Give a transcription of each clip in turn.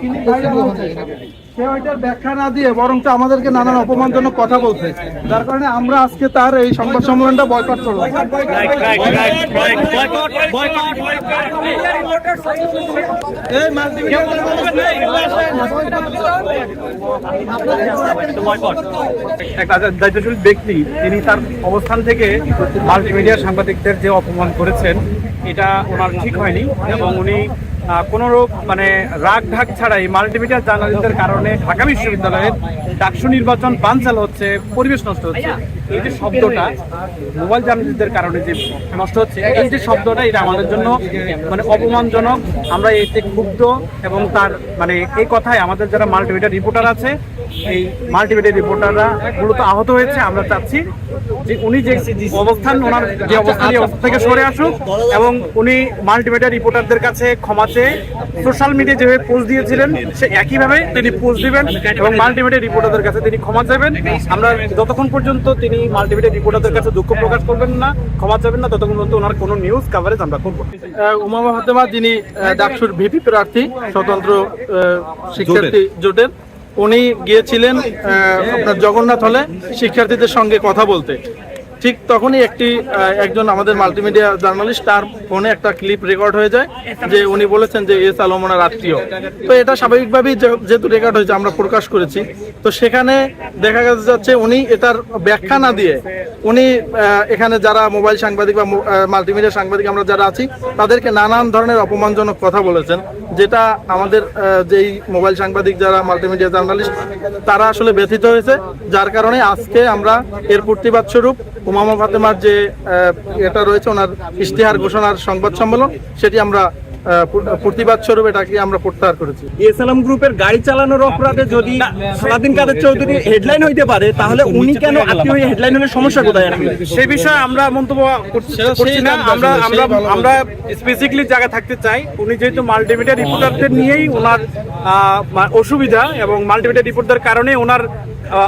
তিনি viral হচ্ছে। সে ওইটার ব্যাখ্যা না দিয়ে বরং আমাদেরকে নানান অপমানজনক কথা বলছে যার কারণে আমরা আজকে তার এই সংবাদ সম্মেলনটা বয়কট করলাম দায়িত্বশীল ব্যক্তি তিনি তার অবস্থান থেকে মাল্টিমিডিয়া সাংবাদিকদের যে অপমান করেছেন এটা ওনার ঠিক হয়নি এবং উনি আহ, কোনো রূপ মানে রাগ ঢাক ছাড়াই মাল্টিমিডিয়া জার্নালিস্টদের কারণে ঢাকা বিশ্ববিদ্যালয়ের ডাকসু নির্বাচন বানচাল হচ্ছে পরিবেশ নষ্ট হচ্ছে। এই যে শব্দটা মোবাইল জার্নালিস্টদের কারণে যে নষ্ট হচ্ছে এই যে শব্দটা এটা আমাদের জন্য মানে অপমানজনক। আমরা এতে ক্ষুব্ধ এবং তার মানে এই কথায় আমাদের যারা মাল্টিমিডিয়া রিপোর্টার আছে এই মাল্টিমিডিয়া রিপোর্টাররা মূলত আহত হয়েছে আমরা চাচ্ছি যে উনি যে অবস্থান ওনার যে অবস্থান থেকে সরে আসুক এবং উনি মাল্টিমিডিয়া রিপোর্টারদের কাছে ক্ষমা চেয়ে সোশ্যাল মিডিয়া যেভাবে পোস্ট দিয়েছিলেন সে একইভাবে তিনি পোস্ট দিবেন এবং মাল্টিমিডিয়া রিপোর্টারদের কাছে তিনি ক্ষমা চাইবেন আমরা যতক্ষণ পর্যন্ত তিনি মাল্টিমিডিয়া রিপোর্টারদের কাছে দুঃখ প্রকাশ করবেন না ক্ষমা চাইবেন না ততক্ষণ পর্যন্ত ওনার কোনো নিউজ কাভারেজ আমরা করব না। আহ, যিনি ডাকসুর ভিপি প্রার্থী স্বতন্ত্র শিক্ষার্থী জোটের উনি গিয়েছিলেন আপনার জগন্নাথ হলে শিক্ষার্থীদের সঙ্গে কথা বলতে। ঠিক তখনই একটি একজন আমাদের মাল্টিমিডিয়া জার্নালিস্ট তার ফোনে একটা ক্লিপ রেকর্ড হয়ে যায় যে উনি বলেছেন যে এস আলম ওনার আত্মীয় তো এটা স্বাভাবিকভাবেই যেহেতু রেকর্ড হয়েছে, আমরা প্রকাশ করেছি। তো সেখানে দেখা যাচ্ছে উনি এটার ব্যাখ্যা না দিয়ে উনি এখানে যারা মোবাইল সাংবাদিক বা মাল্টিমিডিয়া সাংবাদিক আমরা যারা আছি, তাদেরকে নানান ধরনের অপমানজনক কথা বলেছেন, যেটা আমাদের যেই মোবাইল সাংবাদিক যারা মাল্টিমিডিয়া জার্নালিস্ট তারা আসলে ব্যথিত হয়েছে। যার কারণে আজকে আমরা এর প্রতিবাদ স্বরূপ উমামা ফাতেমার যে এটা রয়েছে ওনার ইশতেহার ঘোষণার সংবাদ সম্মেলন সেটি আমরা প্রতিবাদ স্বরূপ এটাকে আমরা প্রত্যাহার করেছি। এসএলএম গ্রুপের গাড়ি চালানোর অপরাধে যদি সালাদিন কাদের চৌধুরী হেডলাইন হইতে পারে তাহলে উনি কেন আত্মীয় হয়ে হেডলাইন হলে সমস্যা কোথায় সেই বিষয়ে আমরা মন্তব্য করছি না। আমরা আমরা আমরা স্পেসিফিকলি জায়গায় থাকতে চাই। উনি যেহেতু মাল্টিমিডিয়া রিপোর্টারদের নিয়েই ওনার অসুবিধা এবং মাল্টিমিডিয়া রিপোর্টার কারণে ওনার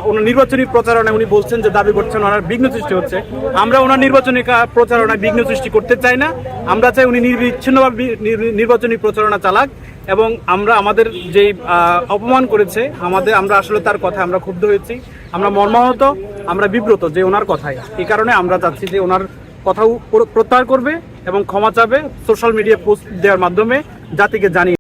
ওনার নির্বাচনী প্রচারণায় উনি বলছেন যে দাবি করছেন ওনার বিঘ্ন সৃষ্টি হচ্ছে। আমরা ওনার নির্বাচনী প্রচারণায় বিঘ্ন সৃষ্টি করতে চাই না। আমরা চাই উনি নির্বিচ্ছিন্নভাবে নির্বাচনী প্রচারণা চালাক এবং আমরা আমাদের যেই অপমান করেছে, আমাদের আমরা আসলে তার কথা আমরা ক্ষুব্ধ হয়েছি। আমরা মর্মাহত, আমরা বিব্রত যে ওনার কথায়। এই কারণে আমরা চাচ্ছি যে ওনার কথাও প্রত্যাহার করবে এবং ক্ষমা চাবে সোশ্যাল মিডিয়া পোস্ট দেওয়ার মাধ্যমে জাতিকে জানিয়ে